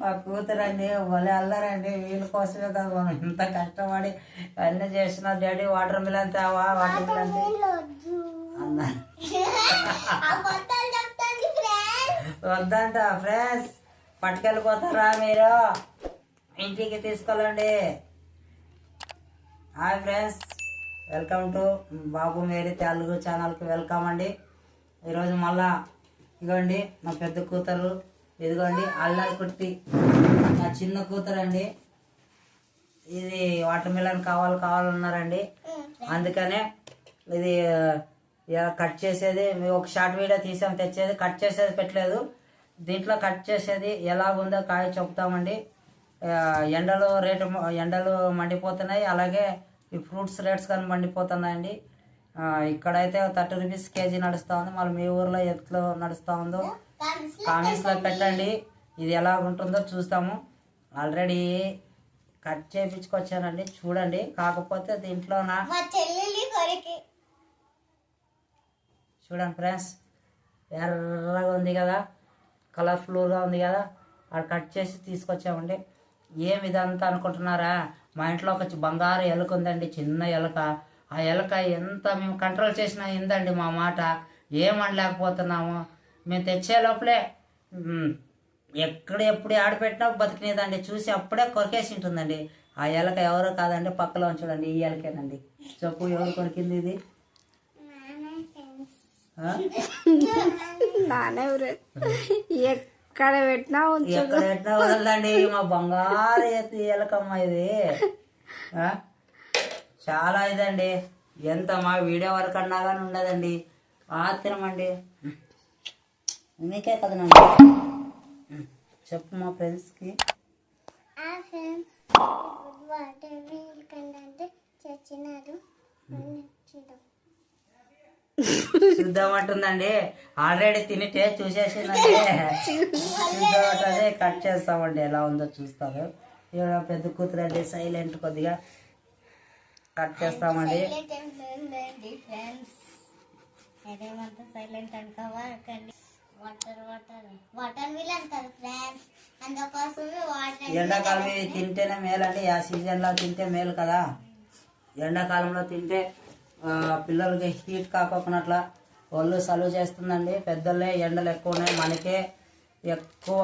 మా కూతురండి వాళ్ళు వెళ్ళారండి వీళ్ళ కోసమే కదా మనం ఇంత కష్టపడి అన్నీ చేసిన డాడీ వాటర్ మిలన్ తేవా వాటర్ మిలన్ వద్దంట ఫ్రెండ్స్ పట్టుకెళ్ళిపోతారా మీరు? ఇంటికి తీసుకోవాలండి hi friends welcome to Babu Mary Telugu ఛానల్కి వెల్కమ్ అండి. ఈరోజు మళ్ళా ఇదిగోండి మా పెద్ద కూతురు ఇదిగోండి అల్లాలు కొట్టి నా చిన్న కూతురండి. ఇది వాటర్ మిలన్ కావాలి కావాలన్నారండి. అందుకనే ఇది కట్ చేసేది ఒక షార్ట్ వీడియో తీసాం తెచ్చేది కట్ చేసేది పెట్టలేదు. దీంట్లో కట్ చేసేది ఎలా ఉందో కాయ చెప్తామండి. ఎండలు రేటు ఎండలు మండిపోతున్నాయి అలాగే ఈ ఫ్రూట్స్ రేట్స్ కానీ మండిపోతున్నాయండి. ఇక్కడైతే థర్టీ రూపీస్ కేజీ నడుస్తూ ఉంది. మళ్ళీ మీ ఊర్లో ఎత్తులో నడుస్తూ ఉందో కామెంట్స్లో పెట్టండి. ఇది ఎలా ఉంటుందో చూస్తాము. ఆల్రెడీ కట్ చేయించుకొచ్చానండి చూడండి. కాకపోతే దీంట్లో నా చూడండి ఫ్రెండ్స్. ఎర్రగా ఉంది కదా. కలర్ఫుల్గా ఉంది కదా. అది కట్ చేసి తీసుకొచ్చామండి. ఏమి ఇదంతా అనుకుంటున్నారా? మా ఇంట్లో ఒక బంగారు ఎలుక ఉందండి. చిన్న ఎలుక. ఆ ఎలుక ఎంత మేము కంట్రోల్ చేసినా ఇందండి మా మాట. ఏమనలేకపోతున్నాము మేము తెచ్చే లోపలే ఎక్కడ ఎప్పుడు ఆడపెట్టినా బతికినేదండి. చూసి అప్పుడే కొరికేసి ఉంటుందండి ఆ ఎలక ఎవరో కాదండి పక్కలో చూడండి ఈ ఎలకేనండి చెప్పు ఎవరు కొరికింది ఇది? ఎక్కడ పెట్టినా ఎక్కడ పెట్టినా వదలదండి. మా బంగారు ఎలకమ్మ ఇది? చాలా ఇదండి. ఎంత మా వీడియో వరకు అన్నా కానీ ఉండదండి ఆత్రమండి మీకే కదనండి చెప్పు మా ఫ్రెండ్స్కి. ఫ్రెండ్స్ వాటర్ చచ్చినారు. చూద్దాం. చూద్దామంటుందండి. ఆల్రెడీ తిని టేస్ట్ చూసేసిందండి చూద్దామంటే కట్ చేస్తామండి. ఎలా ఉందో చూస్తారు ఇవాళ పెద్ద కూతురు అండి సైలెంట్ కొద్దిగా కట్ చేస్తామండి. సైలెంట్ ఉందండి ఎండాకాలం ఇవి తింటేనే మేలండి ఆ సీజన్లో తింటే మేలు కదా. ఎండాకాలంలో తింటే పిల్లలకి హీట్ కాకోకున్నట్ల ఒళ్ళు సలువు చేస్తుందండి. పెద్దలే ఎండలు ఎక్కువ ఉన్నాయి. మనకే ఎక్కువ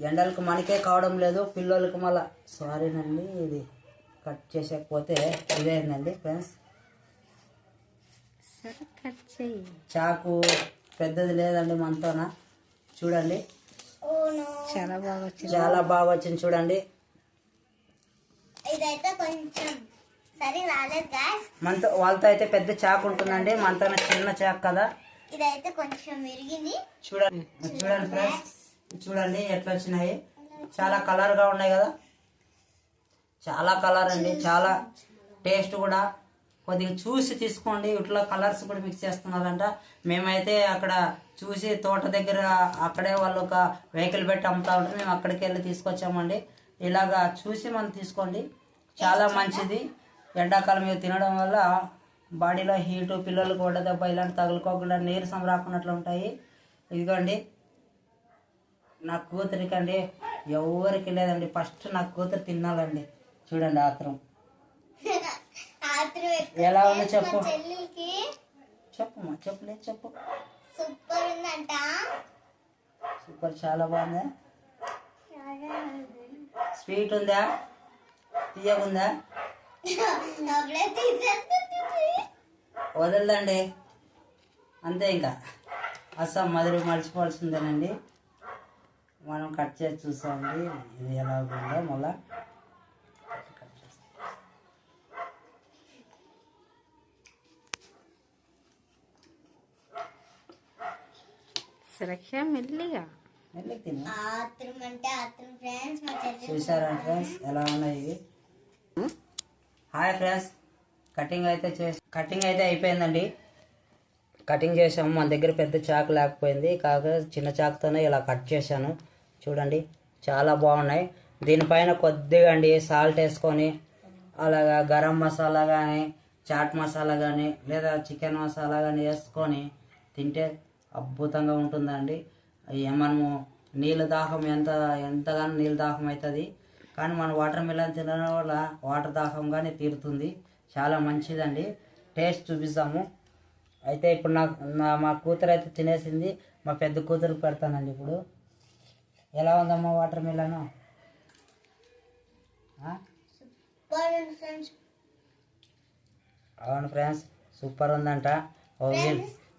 ఎండలకు మనకే కావడం లేదు. పిల్లలకి మళ్ళా సారీనండి ఇది కట్ చేసేకపోతే ఇదేందండి ఫ్రెండ్స్ సరే కట్ చెయ్యి చాకు పెద్దది లేదండి మనతోన. చూడండి. ఓనో చాలా బాగా వచ్చింది. చాలా బాగా వచ్చింది చూడండి. ఇదైతే కొంచెం సరే రాలేదు గాయస్ మనతో వాళ్ళతో అయితే పెద్ద చాకు ఉంటుందండి. మనతో చిన్న చాకు కదా. ఇదైతే కొంచెం విరిగింది. చూడండి. చూడండి ఫ్రెండ్స్ చూడండి ఎట్లా వచ్చినాయి. చాలా కలర్గా ఉన్నాయి కదా. చాలా కలర్ అండి. చాలా టేస్ట్ కూడా. కొద్దిగా చూసి తీసుకోండి. ఇట్లా కలర్స్ కూడా మిక్స్ చేస్తున్నారంట. మేమైతే అక్కడ చూసి తోట దగ్గర అక్కడే వాళ్ళు ఒక వెహికల్ పెట్టి అమ్ముతా ఉంటారు మేము అక్కడికి వెళ్ళి తీసుకొచ్చామండి. ఇలాగా చూసి మనం తీసుకోండి. చాలా మంచిది. ఎండాకాలం ఇవి తినడం వల్ల బాడీలో హీటు పిల్లలకు వడ్డ దెబ్బ ఇలాంటి తగులుకోకుండా నీరసం రాకున్నట్లు ఉంటాయి. ఇదిగోండి. నా కూతురికి అండి ఎవరికి లేదండి. ఫస్ట్ నా కూతురు తినాలండి. చూడండి ఆత్రం. ఎలా ఉందో చెప్పు. చెప్పమ్మా చెప్పలే చెప్పు. సూపర్ ఉందంట. సూపర్ చాలా బాగుందా? స్వీట్ ఉందా? తీసేస్తుంది. వదలదండి. అంతే ఇంకా. అస్సాం మధురు మర్చిపోవాల్సిందేనండి. మనం కట్ చేసి చూసామండి. ఇది ఎలా ఉందో మళ్ళా. సురక్ష మెల్లిగా. చూసారా ఫ్రెండ్స్ ఎలా ఉన్నాయి ఇవి? హాయ్ ఫ్రెండ్స్ కటింగ్ అయితే చేసి కటింగ్ అయితే అయిపోయిందండి. కటింగ్ చేసాము మన దగ్గర పెద్ద చాకు లేకపోయింది. కాగా చిన్న చాకుతోనే ఇలా కట్ చేశాను. చూడండి చాలా బాగున్నాయి. దీనిపైన కొద్దిగా అండి సాల్ట్ వేసుకొని అలాగా గరం మసాలా కానీ చాట్ మసాలా కానీ లేదా చికెన్ మసాలా కానీ వేసుకొని తింటే అద్భుతంగా ఉంటుందండి. మనము నీళ్ళ దాహం ఎంత ఎంతగానో నీళ్ళ దాహం అవుతుంది కానీ మన వాటర్ మిలన్ తినడం వల్ల వాటర్ దాహం కానీ తీరుతుంది. చాలా మంచిదండి. టేస్ట్ చూపిస్తాము అయితే ఇప్పుడు నాకు నా మా కూతురు అయితే తినేసింది. మా పెద్ద కూతురు పెడతానండి ఇప్పుడు. ఎలా ఉందమ్మా వాటర్ మిలన్? అవును ఫ్రెండ్స్ సూపర్ ఉందంట. ఓ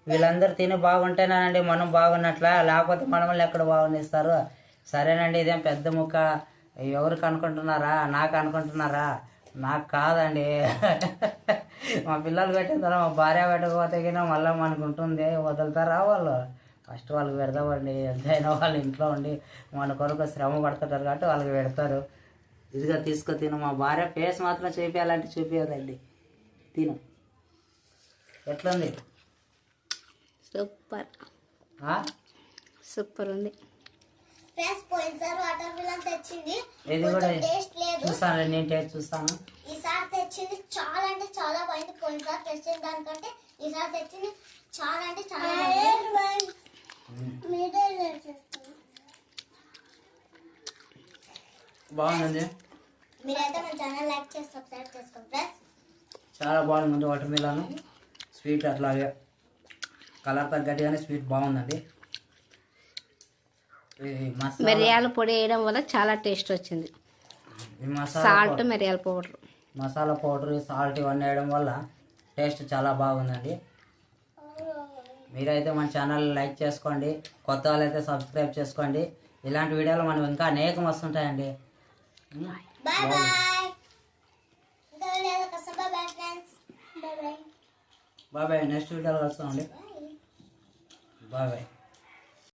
వీళ్ళందరూ తిని బాగుంటేనండి మనం బాగున్నట్లా లేకపోతే మనల్ని ఎక్కడ బాగునిస్తారు సరేనండి ఇదేం పెద్ద ముక్క. ఎవరికి అనుకుంటున్నారా నాకు అనుకుంటున్నారా? నాకు కాదండి. మా పిల్లలు పెట్టిన తర్వాత మా భార్య పెట్టకపోతే మళ్ళీ మనకు ఉంటుంది. వదులుతారా వాళ్ళు? ఫస్ట్ వాళ్ళకి పెడదామండి. ఎంతైనా వాళ్ళు ఇంట్లో ఉండి మన కొరకు శ్రమ పడుతుంటారు కాబట్టి వాళ్ళకి పెడతారు. ఇదిగా తీసుకో తిను. మా భార్య ఫేస్ మాత్రం చూపించాలంటే చూపించదండి తిను. ఎట్లుంది? సూపర్? సూపర్ ఉంది. ఫ్రెండ్స్ పోయినసారి వాటర్ మిలన్ తెచ్చింది. ఇది కూడా టేస్ట్ లేదు. చూస్తాను నేను టేస్ట్ చూస్తాను. ఈసారి తెచ్చింది చాలా అంటే చాలా బాగుంది పోయినసారి తెచ్చిన దానికంటే ఈసారి తెచ్చింది చాలా అంటే చాలా బాగుంది బాగుంది మీరైతే మన ఛానల్ లైక్ చేసి సబ్స్క్రైబ్ చేసుకోండి ఫ్రెండ్స్. చాలా బాగుంది వాటర్ మిలాన్. స్వీట్ అట్లాగే. కలర్ తగ్గట్టుగానే స్వీట్ బాగుందండి. ఈ మసాలా మిరియాల పొడి వేయడం వల్ల చాలా టేస్ట్ వచ్చింది. ఈ మసాలా సాల్ట్ మిరియాల పౌడర్. మసాలా పౌడర్ సాల్ట్ ఇవన్నీ వేయడం వల్ల టేస్ట్ చాలా బాగుందండి. మీరైతే మన ఛానల్ లైక్ చేసుకోండి కొత్త వాళ్ళైతే సబ్స్క్రైబ్ చేసుకోండి. ఇలాంటి వీడియోలు మనం ఇంకా అనేకం వస్తుంటాయండి. బాయ్ బాయ్ ఇంకా లేదు కష్టం bye bye friends bye bye bye bye next వీడియోలో వస్తామండి Bye bye.